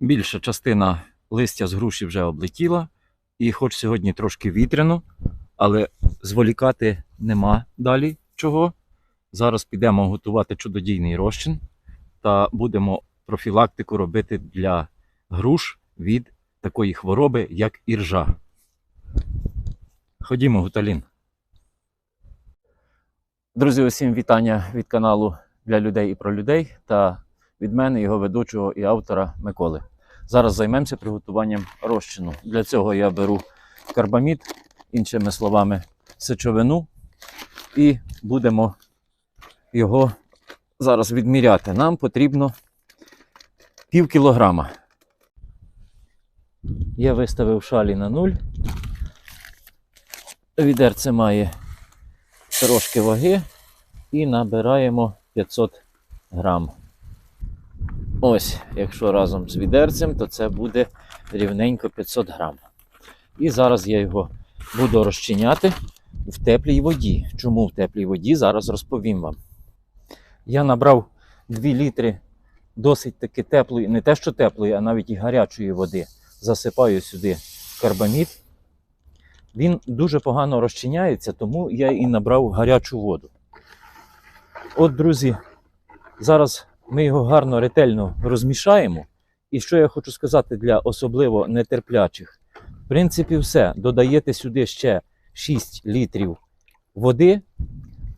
Більша частина листя з груші вже облетіла, і хоч сьогодні трошки вітряно, але зволікати нема далі чого. Зараз підемо готувати чудодійний розчин та будемо профілактику робити для груш від такої хвороби, як іржа. Ходімо, Гуталін. Друзі, усім вітання від каналу для людей і про людей та від мене, його ведучого і автора Миколи. Зараз займемося приготуванням розчину. Для цього я беру карбамід, іншими словами, сечовину, і будемо його зараз відміряти. Нам потрібно пів кілограма. Я виставив шалі на нуль. Відерце має трошки ваги і набираємо 500 грам. Ось, якщо разом з відерцем, то це буде рівненько 500 грам. І зараз я його буду розчиняти в теплій воді. Чому в теплій воді? Зараз розповім вам. Я набрав 2 літри досить таки теплої, не те, що теплої, а навіть і гарячої води. Засипаю сюди карбамід. Він дуже погано розчиняється, тому я і набрав гарячу воду. От, друзі, зараз ми його гарно ретельно розмішаємо. І що я хочу сказати для особливо нетерплячих. В принципі, все. Додаєте сюди ще 6 літрів води,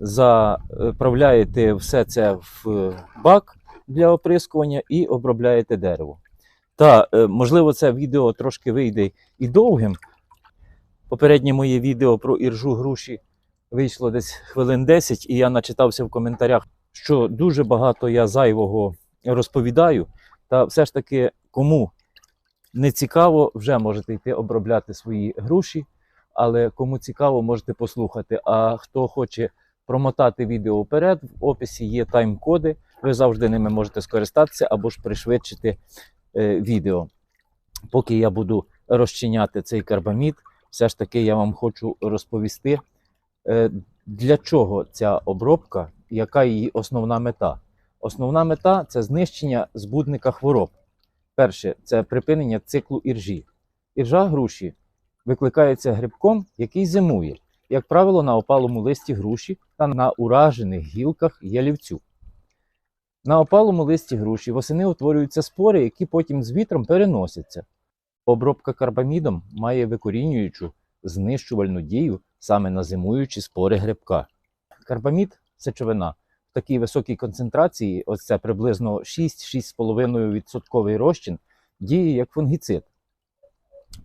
заправляєте все це в бак для оприскування і обробляєте дерево. Та, е, можливо, це відео трошки вийде і довгим. Попереднє моє відео про іржу груші вийшло десь хвилин 10, і я начитався в коментарях, що дуже багато я зайвого розповідаю. Та все ж таки, кому не цікаво, вже можете йти обробляти свої груші, але кому цікаво, можете послухати. А хто хоче промотати відео вперед, в описі є тайм-коди. Ви завжди ними можете скористатися або ж пришвидшити е, відео. Поки я буду розчиняти цей карбамід, все ж таки я вам хочу розповісти, е, для чого ця обробка, яка її основна мета. Основна мета це знищення збудника хвороб. Перше це припинення циклу іржі. Іржа груші викликається грибком, який зимує, як правило, на опалому листі груші та на уражених гілках ялівцю. На опалому листі груші восени утворюються спори, які потім з вітром переносяться. Обробка карбамідом має викорінюючу знищувальну дію саме на зимуючі спори грибка. Карбамід сечовина в такій високій концентрації, ось це приблизно 6-6,5% розчин, діє як фунгіцид.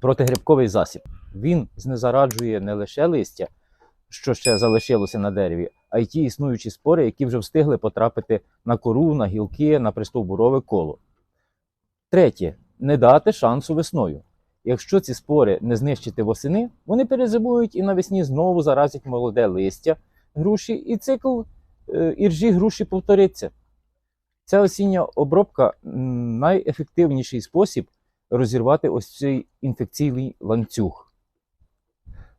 Протигрибковий засіб. Він знезараджує не лише листя, що ще залишилося на дереві, а й ті існуючі спори, які вже встигли потрапити на кору, на гілки, на пристовбурове коло. Третє не дати шансу весною. Якщо ці спори не знищити восени, вони перезимують і навесні знову заразять молоде листя груші, і цикл е, іржі груші повториться. Ця осіння обробка найефективніший спосіб розірвати ось цей інфекційний ланцюг.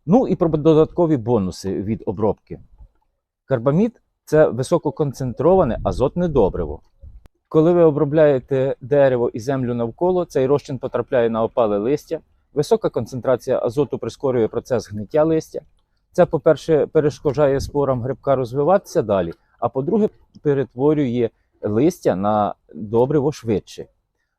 Ну і про додаткові бонуси від обробки. Карбамід це висококонцентроване азотне добриво. Коли ви обробляєте дерево і землю навколо, цей розчин потрапляє на опале листя. Висока концентрація азоту прискорює процес гниття листя. Це, по-перше, перешкоджає спорам грибка розвиватися далі, а по-друге, перетворює листя на добриво швидше.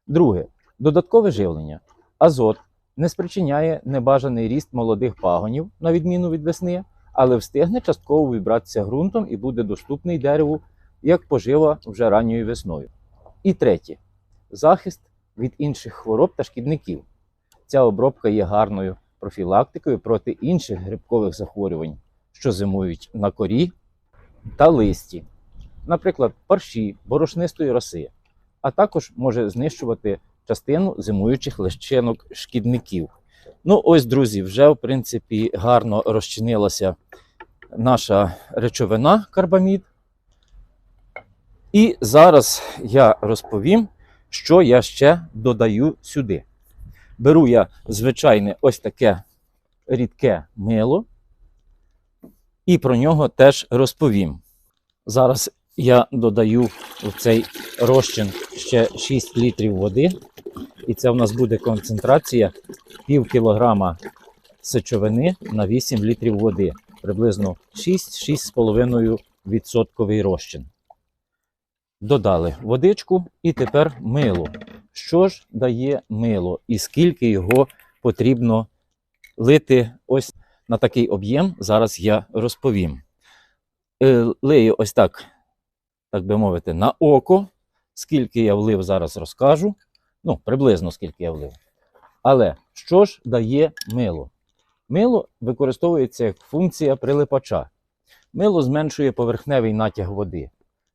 Друге, додаткове живлення. Азот не спричиняє небажаний ріст молодих пагонів, на відміну від весни, але встигне частково вібратися ґрунтом і буде доступний дереву як пожива вже ранньою весною. І третє захист від інших хвороб та шкідників. Ця обробка є гарною профілактикою проти інших грибкових захворювань, що зимують на корі та листі, наприклад, парші, борошнистої роси, а також може знищувати частину зимуючих лищинок шкідників. Ну, ось, друзі, вже в принципі гарно розчинилася наша речовина карбамід. І зараз я розповім, що я ще додаю сюди. Беру я звичайне ось таке рідке мило, і про нього теж розповім. Зараз я додаю в цей розчин ще 6 літрів води. І це в нас буде концентрація пів кілограма сечовини на 8 літрів води, приблизно 6-6,5% розчин. Додали водичку і тепер мило. Що ж дає мило і скільки його потрібно лити ось на такий об'єм, зараз я розповім. Е, Лию ось так, так би мовити, на око. Скільки я влив, зараз розкажу. Ну, приблизно скільки я влив. Але що ж дає мило? Мило використовується як функція прилипача. Мило зменшує поверхневий натяг води.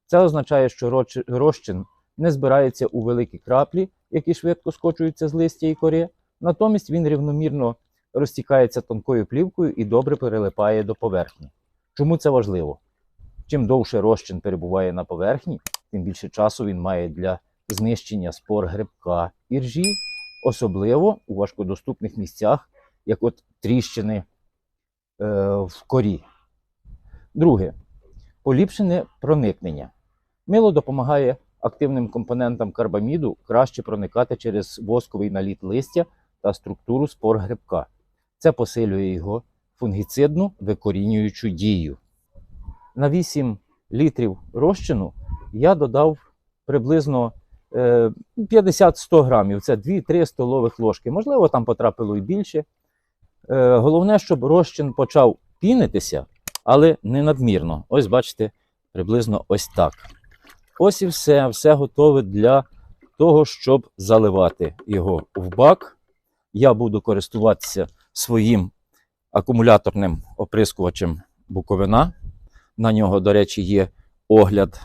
Це означає, що розчин не збирається у великі краплі, які швидко скочуються з листя і кори. Натомість він рівномірно розтікається тонкою плівкою і добре прилипає до поверхні. Чому це важливо? Чим довше розчин перебуває на поверхні, тим більше часу він має для знищення спор грибка і ржі, особливо у важкодоступних місцях, як от тріщини е, в корі. Друге, поліпшене проникнення. Мило допомагає активним компонентам карбаміду краще проникати через восковий наліт листя та структуру спор грибка. Це посилює його фунгіцидну викорінюючу дію. На 8 літрів розчину я додав приблизно е, 50-100 грамів. Це 2-3 столових ложки. Можливо, там потрапило і більше. Е, Головне, щоб розчин почав пінитися, але не надмірно. Ось бачите, приблизно ось так. Ось і все, все готове для того, щоб заливати його в бак. Я буду користуватися своїм акумуляторним оприскувачем Буковина. На нього, до речі, є огляд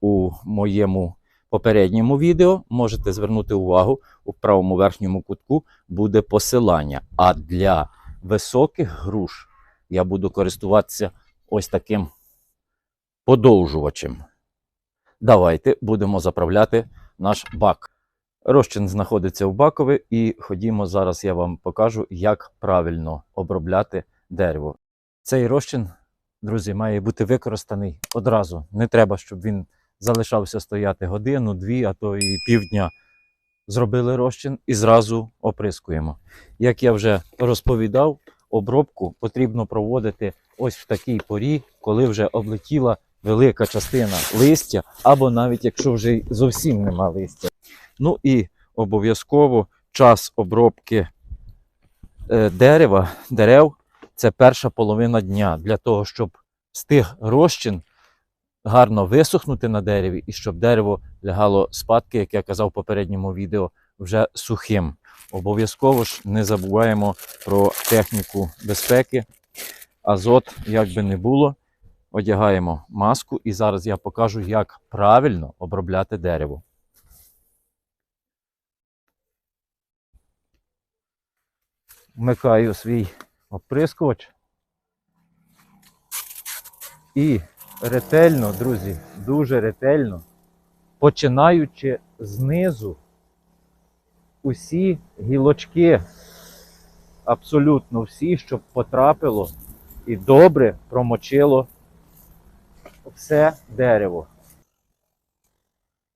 у моєму попередньому відео. Можете звернути увагу, у правому верхньому кутку буде посилання. А для високих груш я буду користуватися ось таким подовжувачем. Давайте будемо заправляти наш бак. Розчин знаходиться в бакові, і ходімо зараз я вам покажу, як правильно обробляти дерево. Цей розчин, друзі, має бути використаний одразу. Не треба, щоб він залишався стояти годину, дві, а то і півдня. Зробили розчин і зразу оприскуємо. Як я вже розповідав, обробку потрібно проводити ось в такій порі, коли вже облетіла велика частина листя, або навіть якщо вже зовсім нема листя. Ну і обов'язково час обробки е, дерева, дерев це перша половина дня для того, щоб встиг розчин гарно висохнути на дереві і щоб дерево лягало спадки, як я казав в попередньому відео, вже сухим. Обов'язково ж не забуваємо про техніку безпеки. Азот, як би не було, одягаємо маску, і зараз я покажу, як правильно обробляти дерево. Вмикаю свій оприскувач. І ретельно, друзі, дуже ретельно, починаючи знизу, усі гілочки, абсолютно всі, щоб потрапило і добре промочило все дерево.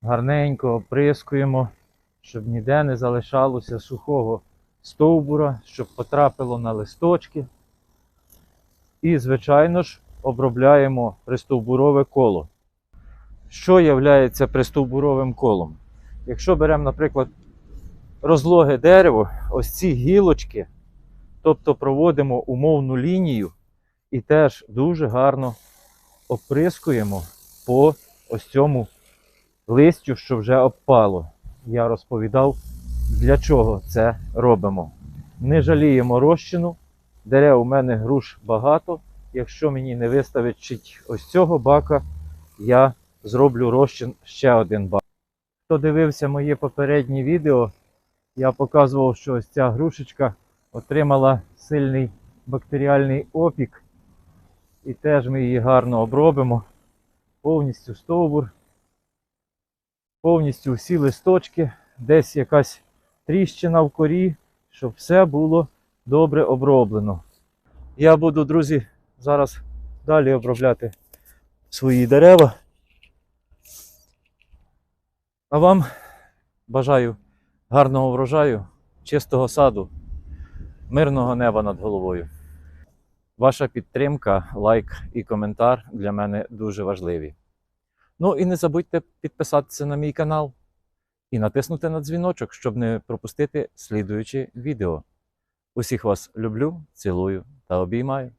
Гарненько оприскуємо, щоб ніде не залишалося сухого стовбура, щоб потрапило на листочки. І, звичайно ж, обробляємо пристовбурове коло. Що є пристовбуровим колом? Якщо беремо, наприклад, розлоге дерево, ось ці гілочки, тобто проводимо умовну лінію і теж дуже гарно оприскуємо по ось цьому листю, що вже обпало. Я розповідав, для чого це робимо. Не жаліємо розчину. Дерев у мене груш багато. Якщо мені не виставить ось цього бака, я зроблю розчин ще один бак. Хто дивився моє попереднє відео, я показував, що ось ця грушечка отримала сильний бактеріальний опік. І теж ми її гарно обробимо. Повністю стовбур, повністю всі листочки, десь якась тріщина в корі, щоб все було добре оброблено. Я буду, друзі, зараз далі обробляти свої дерева. А вам бажаю гарного врожаю, чистого саду, мирного неба над головою. Ваша підтримка, лайк і коментар для мене дуже важливі. Ну і не забудьте підписатися на мій канал і натиснути на дзвіночок, щоб не пропустити слідуючі відео. Усіх вас люблю, цілую та обіймаю.